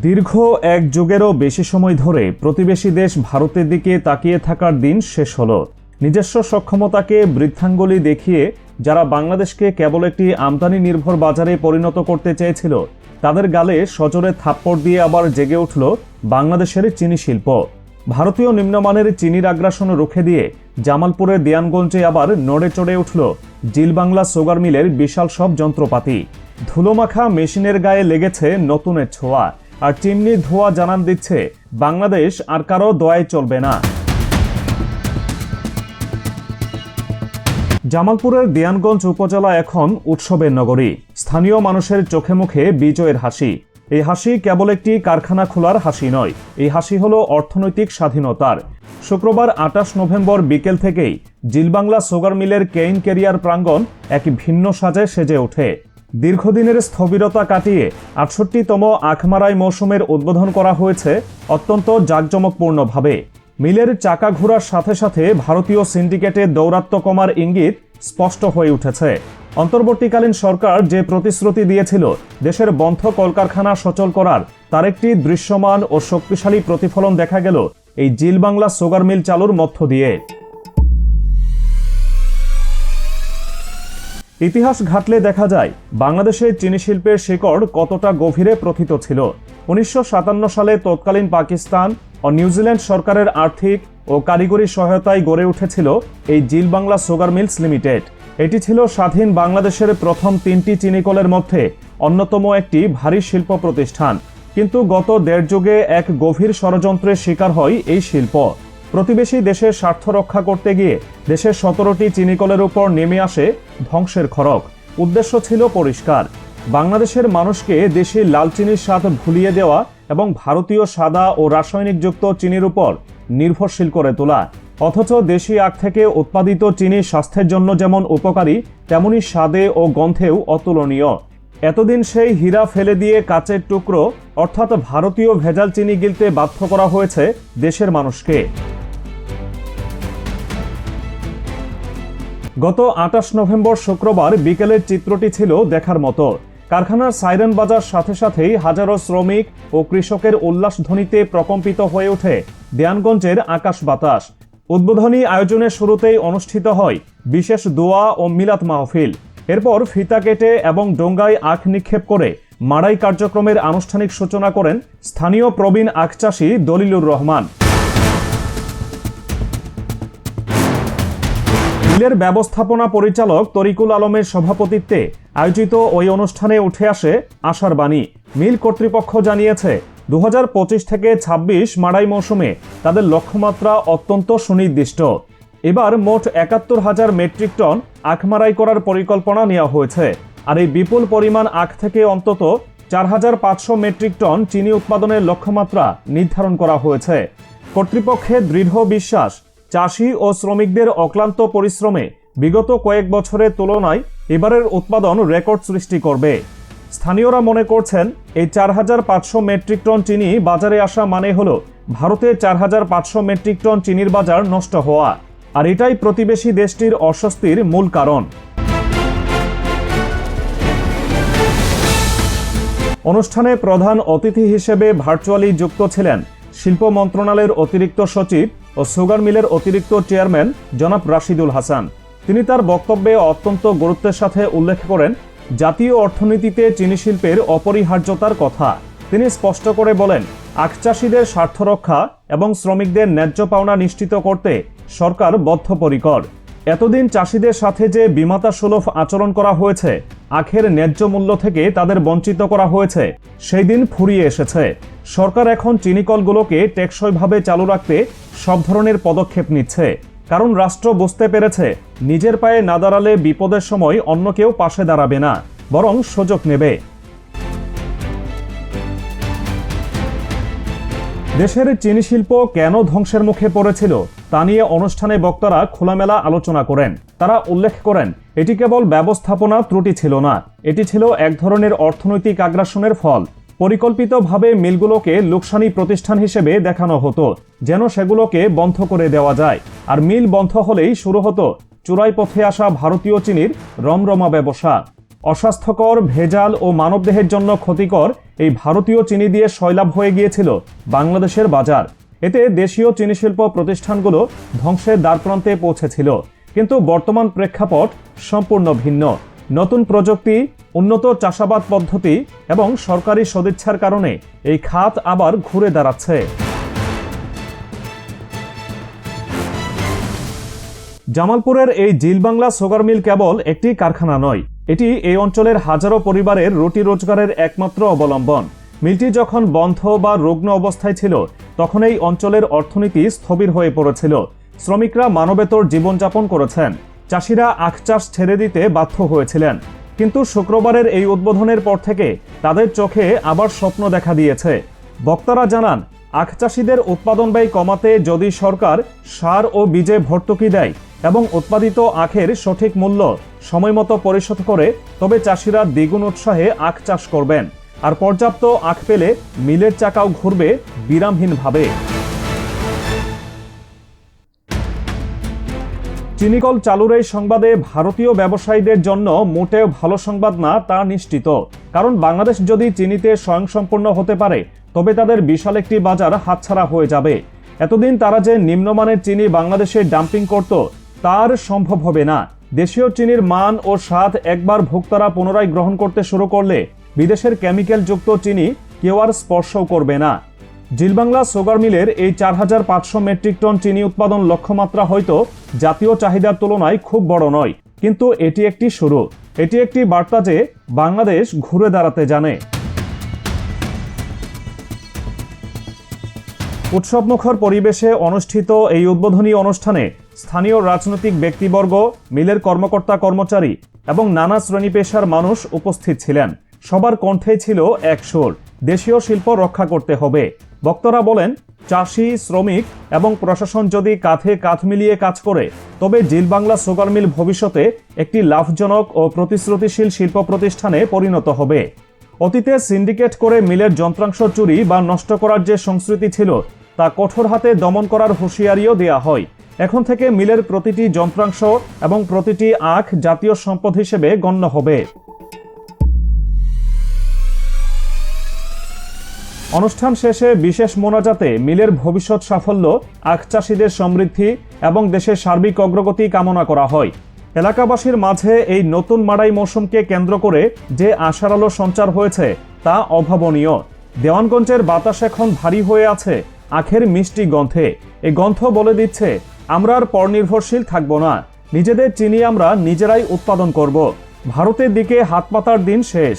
দীর্ঘ এক যুগেরও বেশি সময় ধরে প্রতিবেশী দেশ ভারতের দিকে তাকিয়ে থাকার দিন শেষ হলো। নিজস্ব সক্ষমতাকে বৃদ্ধাঙ্গুলি দেখিয়ে যারা বাংলাদেশকে কেবল একটি আমদানি নির্ভর বাজারে পরিণত করতে চেয়েছিল, তাদের গালে সজোরে থাপ্পড় দিয়ে আবার জেগে উঠল বাংলাদেশের চিনি শিল্প। ভারতীয় নিম্নমানের চিনির আগ্রাসন রুখে দিয়ে জামালপুরের দেয়ানগঞ্জে আবার নড়ে চড়ে উঠল জিলবাংলা সুগার মিলের বিশাল সব যন্ত্রপাতি। ধুলোমাখা মেশিনের গায়ে লেগেছে নতুনের ছোঁয়া। আর চিমনির ধোঁয়া জানান দিচ্ছে। বাংলাদেশ আর কারও দয়ায় চলবে না। জামালপুরের দিয়ানগঞ্জ উপজেলা এখন উৎসবের নগরী। স্থানীয় মানুষের চোখে মুখে বিজয়ের হাসি। এই হাসি কেবল একটি কারখানা খোলার হাসি নয়, এই হাসি হলো অর্থনৈতিক স্বাধীনতার। শুক্রবার আটাশ নভেম্বর বিকেল থেকেই জিলবাংলা সুগার মিলের কেইন কেরিয়ার প্রাঙ্গণ এক ভিন্ন সাজে সেজে ওঠে। দীর্ঘদিনের স্থবিরতা কাটিয়ে আটষট্টিতম আখমারাই মৌসুমের উদ্বোধন করা হয়েছে অত্যন্ত জাঁকজমকপূর্ণভাবে। মিলের চাকা ঘোরার সাথে সাথে ভারতীয় সিন্ডিকেটের দৌরাত্ম্য কমার ইঙ্গিত স্পষ্ট হয়ে উঠেছে। অন্তর্বর্তীকালীন সরকার যে প্রতিশ্রুতি দিয়েছিল দেশের বন্ধ কলকারখানা সচল করার, তার একটি দৃশ্যমান ও শক্তিশালী প্রতিফলন দেখা গেল এই জিল বাংলা সুগার মিল চালুর মধ্য দিয়ে। ইতিহাস ঘাটলে দেখা যায় বাংলাদেশের চিনি শিল্পের শিকড় কতটা গভীরে প্রথিত ছিল। উনিশশো সাতান্ন সালে তৎকালীন পাকিস্তান ও নিউজিল্যান্ড সরকারের আর্থিক ও কারিগরি সহায়তায় গড়ে উঠেছিল এই Zeal Bangla sugar mills limited. এটি ছিল স্বাধীন বাংলাদেশের প্রথম তিনটি চিনিকলের মধ্যে অন্যতম একটি ভারী শিল্প প্রতিষ্ঠান। কিন্তু গত দেড় যুগে এক গভীর ষড়যন্ত্রের শিকার হয় এই শিল্প। প্রতিবেশী দেশের স্বার্থ রক্ষা করতে গিয়ে দেশের সতেরোটি চিনিকলের উপর নেমে আসে ধ্বংসের খড়ক উদ্দেশ্য ছিল পরিষ্কার। বাংলাদেশের মানুষকে দেশি লাল চিনির স্বাদ ভুলিয়ে দেওয়া এবং ভারতীয় সাদা ও রাসায়নিকযুক্ত চিনির উপর নির্ভরশীল করে তোলা। অথচ দেশি আখ থেকে উৎপাদিত চিনি স্বাস্থ্যের জন্য যেমন উপকারী, তেমনি স্বাদে ও গন্ধেও অতুলনীয়। এতদিন সেই হীরা ফেলে দিয়ে কাচের টুকরো, অর্থাৎ ভারতীয় ভেজাল চিনি গিলতে বাধ্য করা হয়েছে দেশের মানুষকে। গত আটাশ নভেম্বর শুক্রবার বিকেলের চিত্রটি ছিল দেখার মতো। কারখানার সাইরেন বাজার সাথে সাথেই হাজারো শ্রমিক ও কৃষকের উল্লাস ধ্বনিতে প্রকম্পিত হয়ে ওঠে দেয়ানগঞ্জের আকাশ বাতাস। উদ্বোধনী আয়োজনের শুরুতেই অনুষ্ঠিত হয় বিশেষ দোয়া ও মিলাত মাহফিল। এরপর ফিতা কেটে এবং ডোঙ্গায় আখ নিক্ষেপ করে মাড়াই কার্যক্রমের আনুষ্ঠানিক সূচনা করেন স্থানীয় প্রবীণ আখ চাষী দলিলুর রহমান। মিলের ব্যবস্থাপনা পরিচালক তরিকুল আলমের সভাপতিত্বে আয়োজিত ওই অনুষ্ঠানে উঠে আসে আশার বাণী। মিল কর্তৃপক্ষ জানিয়েছে দু থেকে ২৬ মাড়াই মৌসুমে তাদের লক্ষ্যমাত্রা অত্যন্ত সুনির্দিষ্ট। এবার মোট একাত্তর হাজার মেট্রিক টন আখ মারাই করার পরিকল্পনা নেওয়া হয়েছে। আর এই বিপুল পরিমাণ আখ থেকে অন্তত চার হাজার পাঁচশো মেট্রিক টন চিনি উৎপাদনের লক্ষ্যমাত্রা নির্ধারণ করা হয়েছে। কর্তৃপক্ষের দৃঢ় বিশ্বাস চাষি ও শ্রমিকদের অক্লান্ত পরিশ্রমে বিগত কয়েক বছরের তুলনায় এবারের উৎপাদন রেকর্ড সৃষ্টি করবে। স্থানীয়রা মনে করছেন, এই চার হাজার পাঁচশো মেট্রিক টন চিনি বাজারে আসা মানে হল ভারতে চার হাজার পাঁচশো মেট্রিক টন চিনির বাজার নষ্ট হওয়া, আর এটাই প্রতিবেশী দেশটির অস্বস্তির মূল কারণ। অনুষ্ঠানে প্রধান অতিথি হিসেবে ভার্চুয়ালি যুক্ত ছিলেন শিল্প মন্ত্রণালয়ের অতিরিক্ত সচিব ও সুগার মিলের অতিরিক্ত চেয়ারম্যান জনাব রাশিদুল হাসান। তিনি তার বক্তব্যে অত্যন্ত গুরুত্বের সাথে উল্লেখ করেন, জাতীয় অর্থনীতিতে চিনি শিল্পের অপরিহার্যতার কথা। তিনি স্পষ্ট করে বলেন, আখ চাষিদের স্বার্থ রক্ষা এবং শ্রমিকদের ন্যায্য পাওনা নিশ্চিত করতে সরকার বদ্ধপরিকর। এতদিন চাষিদের সাথে যে বিমাতা সুলভ আচরণ করা হয়েছে আখের ন্যায্য মূল্য থেকে তাদের বঞ্চিত করা হয়েছে। সেই দিন ফুরিয়ে এসেছে। সরকার এখন চিনিকলগুলোকে টেকসইভাবে চালু রাখতে সব ধরনের পদক্ষেপ নিচ্ছে। কারণ রাষ্ট্র বুঝতে পেরেছে, নিজের পায়ে না দাঁড়ালে বিপদের সময় অন্য কেউ পাশে দাঁড়াবে না, বরং সুযোগ নেবে। দেশের চিনি শিল্প কেন ধ্বংসের মুখে পড়েছিল, তা নিয়ে অনুষ্ঠানে বক্তারা খোলামেলা আলোচনা করেন। তারা উল্লেখ করেন, এটি কেবল ব্যবস্থাপনা ত্রুটি ছিল না, এটি ছিল এক ধরনের অর্থনৈতিক আগ্রাসনের ফল। পরিকল্পিতভাবে মিলগুলোকে লোকসানি প্রতিষ্ঠান হিসেবে দেখানো হতো, যেন সেগুলোকে বন্ধ করে দেওয়া যায়। আর মিল বন্ধ হলেই শুরু হতো চূড়াই পথে আসা ভারতীয় চিনির রমরমা ব্যবসা। অস্বাস্থ্যকর, ভেজাল ও মানবদেহের জন্য ক্ষতিকর এই ভারতীয় চিনি দিয়ে সয়লাভ হয়ে গিয়েছিল বাংলাদেশের বাজার। এতে দেশীয় চিনি শিল্প প্রতিষ্ঠানগুলো ধ্বংসের দ্বারপ্রান্তে পৌঁছেছিল। কিন্তু বর্তমান প্রেক্ষাপট সম্পূর্ণ ভিন্ন। নতুন প্রযুক্তি, উন্নত চাষাবাদ পদ্ধতি এবং সরকারি সদিচ্ছার কারণে এই খাত আবার ঘুরে দাঁড়াচ্ছে। জামালপুরের এই জিলবাংলা সুগার মিল কেবল একটি কারখানা নয় এটি এই অঞ্চলের হাজারো পরিবারের রুটি রোজগারের একমাত্র অবলম্বন। মিলটি যখন বন্ধ বা রুগ্ন অবস্থায় ছিল, তখন এই অঞ্চলের অর্থনীতি স্থবির হয়ে পড়েছিল। শ্রমিকরা মানবেতর জীবনযাপন করেছেন। চাষিরা আখ চাষ ছেড়ে দিতে বাধ্য হয়েছিলেন। কিন্তু শুক্রবারের এই উদ্বোধনের পর থেকে তাদের চোখে আবার স্বপ্ন দেখা দিয়েছে। বক্তারা জানান আখ চাষিদের উৎপাদন ব্যয় কমাতে যদি সরকার সার ও বীজে ভর্তুকি দেয় এবং উৎপাদিত আখের সঠিক মূল্য সময়মতো পরিশোধ করে, তবে চাষিরা দ্বিগুণ উৎসাহে আখ চাষ করবেন। আর পর্যাপ্ত আখ পেলে মিলের চাকাও ঘুরবে বিরামহীনভাবে। চিনিকল চালুর এই সংবাদে ভারতীয় ব্যবসায়ীদের জন্য মোটেও ভালো সংবাদ না, তা নিশ্চিত। কারণ বাংলাদেশ যদি চিনিতে স্বয়ংসম্পূর্ণ হতে পারে তবে তাদের বিশাল একটি বাজার হাতছাড়া হয়ে যাবে। এতদিন তারা যে নিম্নমানের চিনি বাংলাদেশে ডাম্পিং করত, তার সম্ভব হবে না। দেশীয় চিনির মান ও স্বাদ একবার ভোক্তারা পুনরায় গ্রহণ করতে শুরু করলে বিদেশের কেমিক্যালযুক্ত চিনি কেউ আর স্পর্শও করবে না। জিলবাংলা সুগার মিলের এই চার হাজার পাঁচশো মেট্রিক টন চিনি উৎপাদন লক্ষ্যমাত্রা হয়তো জাতীয় চাহিদার তুলনায় খুব বড় নয়। কিন্তু এটি একটি শুরু। এটি একটি বার্তা যে বাংলাদেশ ঘুরে দাঁড়াতে জানে। উৎসবমুখর পরিবেশে অনুষ্ঠিত এই উদ্বোধনী অনুষ্ঠানে স্থানীয় রাজনৈতিক ব্যক্তিবর্গ, মিলের কর্মকর্তা কর্মচারী এবং নানা শ্রেণি পেশার মানুষ উপস্থিত ছিলেন। সবার কণ্ঠে ছিল এক সুর। দেশীয় শিল্প রক্ষা করতে হবে। বক্তারা বলেন, চাষি, শ্রমিক এবং প্রশাসন যদি কাঁধে কাঁধ মিলিয়ে কাজ করে, তবে জিলবাংলা সুগার মিল ভবিষ্যতে একটি লাভজনক ও প্রতিশ্রুতিশীল শিল্প প্রতিষ্ঠানে পরিণত হবে। অতীতে সিন্ডিকেট করে মিলের যন্ত্রাংশ চুরি বা নষ্ট করার যে সংস্কৃতি ছিল তা কঠোর হাতে দমন করার হুঁশিয়ারিও দেয়া হয়। এখন থেকে মিলের প্রতিটি যন্ত্রাংশ এবং প্রতিটি আখ জাতীয় সম্পদ হিসেবে গণ্য হবে। অনুষ্ঠান শেষে বিশেষ মোনাজাতে মিলের ভবিষ্যৎ সাফল্য, আখ চাষিদের সমৃদ্ধি এবং দেশের সার্বিক অগ্রগতি কামনা করা হয়। এলাকাবাসীর মাঝে এই নতুন মাড়াই মৌসুমকে কেন্দ্র করে যে আশার আলো সঞ্চার হয়েছে তা অভাবনীয়। দেওয়ানগঞ্জের বাতাস এখন ভারী হয়ে আছে। আখের মিষ্টি গন্থে এ গন্থ বলে দিচ্ছে, আমরা আর পরনির্ভরশীল থাকব না। নিজেদের চিনি আমরা নিজেরাই উৎপাদন করব। ভারতের দিকে হাত পাতার দিন শেষ।